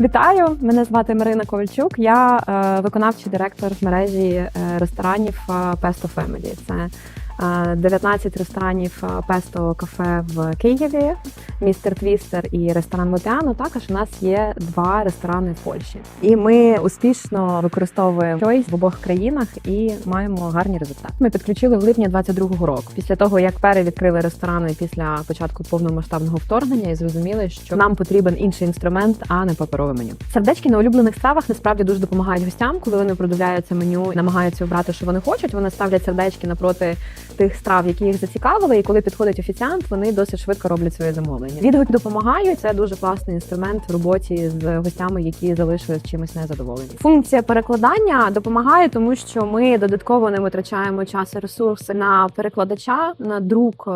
Вітаю! Мене звати Марина Ковальчук. Я е, виконавчий директор мережі е, ресторанів е, Pesto Family. Це е, 19 ресторанів е, Pesto кафе в Києві, містер Твістер і ресторан Мотеано. Також у нас є два ресторани в Польщі. І ми успішно використовуємо Choice в обох країнах і маємо гарні результати. Ми підключили в липні 22-го року. Після того як перевідкрили ресторани після початку повномасштабного вторгнення і зрозуміли, що нам потрібен інший інструмент, а не паперове меню. Сердечки на улюблених стравах насправді дуже допомагають гостям, коли вони продивляються меню, намагаються обрати, що вони хочуть. Вони ставлять сердечки напроти тих страв, які їх зацікавили. І коли підходить офіціант, вони досить швидко роблять своє замовлення. Відгуки допомагають. Це дуже класний інструмент в роботі з гостями, які залишились чимось незадоволені. Функція перекладання допомагає, тому що ми додатково не витрачаємо час і ресурси на перекладача, на друк е,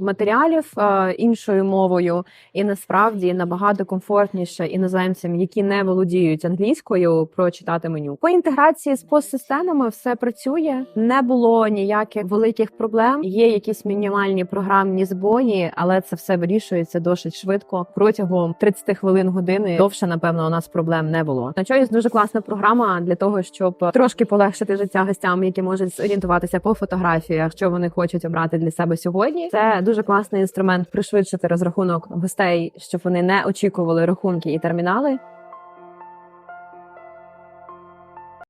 матеріалів е, іншою мовою, і насправді набагато комфортніше іноземцям, які не володіють англійською, прочитати меню. По інтеграції з постсистемами все працює. Не було ніяких великих проблем. Є якісь мінімальні програмні збої, але це все вирішується досить швидко. Протягом 30 хвилин години довше, напевно, у нас проблем не було. На чогось дуже класна програма для того, щоб трошки полегшити життя гостям, які можуть зорієнтуватися по фотографіях, що вони хочуть обрати для себе сьогодні. Це дуже класний інструмент пришвидшити розрахунок гостей, щоб вони не очікували рахунки і термінали.